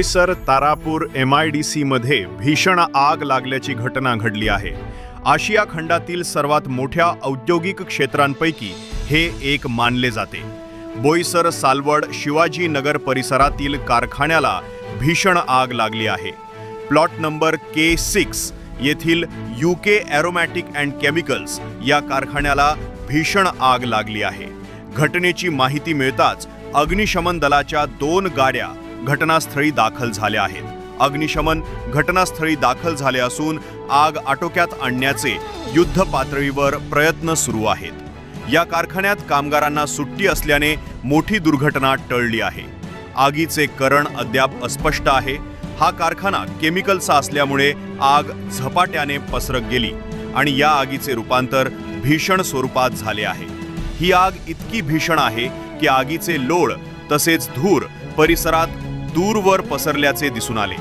Boisar Tarapur M I D सीमध्ये भीषण आग लागल्याची घटना घडली आहे. आशिया खंडातील सर्वात मोठ्या औद्योगिक क्षेत्रांपैकी हे एक मानले जाते. बोईसर सालवड शिवाजी नगर परिसरातील कारखान्याला भीषण आग लागली आहे. प्लॉट नंबर के सिक्स येथील U K aromatic and chemicals या कारखान्याला भीषण आग लागली आहे. घटनेची माहिती मिळताच अग्निशमन दलाच्या दोन गाड्या घटनास्थळी दाखल झाल्या आहेत. अग्निशमन घटनास्थळी दाखल झाले असून आग आटोक्यात आणण्याचे युद्ध पातळीवर प्रयत्न सुरू आहेत. या कारखान्यात कामगारांना सुट्टी असल्याने मोठी दुर्घटना टळली आहे. आगीचे कारण अद्याप अस्पष्ट आहे. हा कारखाना केमिकलचा असल्यामुळे आग झपाट्याने पसरत गेली आणि या आगीचे रूपांतर भीषण स्वरूपात झाले आहे. ही आग इतकी भीषण आहे की आगीचे लोळ तसेच धूर परिसरात दूरवर पसरल्याचे दिसून आले.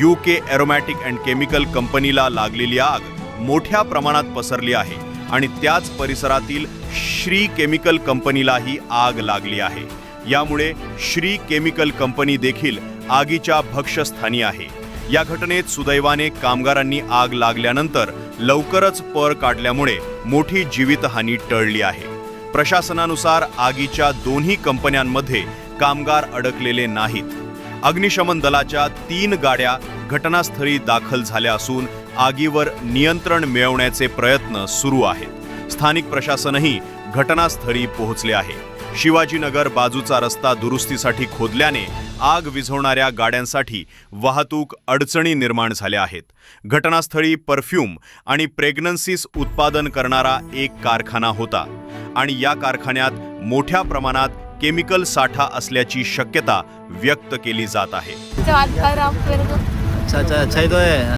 U K aromatic and chemical कंपनीला लागलेली आग मोठ्या प्रमाणात पसरली आहे आणि त्याच परिसरातील श्री केमिकल कंपनीलाही आग लागली आहे. यामुळे श्री केमिकल कंपनी देखील आगीच्या भक्ष्यस्थानी आहे. या घटनेत सुदैवाने कामगारांनी आग लागल्यानंतर लवकरच पर काढल्यामुळे मोठी जीवितहानी टळली आहे. प्रशासनानुसार आगीच्या दोन्ही कंपन्यांमध्ये कामगार अडकलेले नाहीत. अग्निशमन दलाच्या तीन गाड्या घटनास्थळी दाखल झाल्या असून आगीवर नियंत्रण मिळवण्याचे प्रयत्न सुरू आहेत. स्थानिक प्रशासनही घटनास्थळी पोहोचले आहे. शिवाजीनगर बाजूचा रस्ता दुरुस्तीसाठी खोदल्याने आग विझवणाऱ्या गाड्यांसाठी वाहतूक अडचणी निर्माण झाल्या आहेत. घटनास्थळी परफ्यूम आणि प्रेग्नन्सीस उत्पादन करणारा एक कारखाना होता आणि या कारखान्यात मोठ्या प्रमाणात केमिकल साठा असल्याची शक्यता व्यक्त केली जात आहे.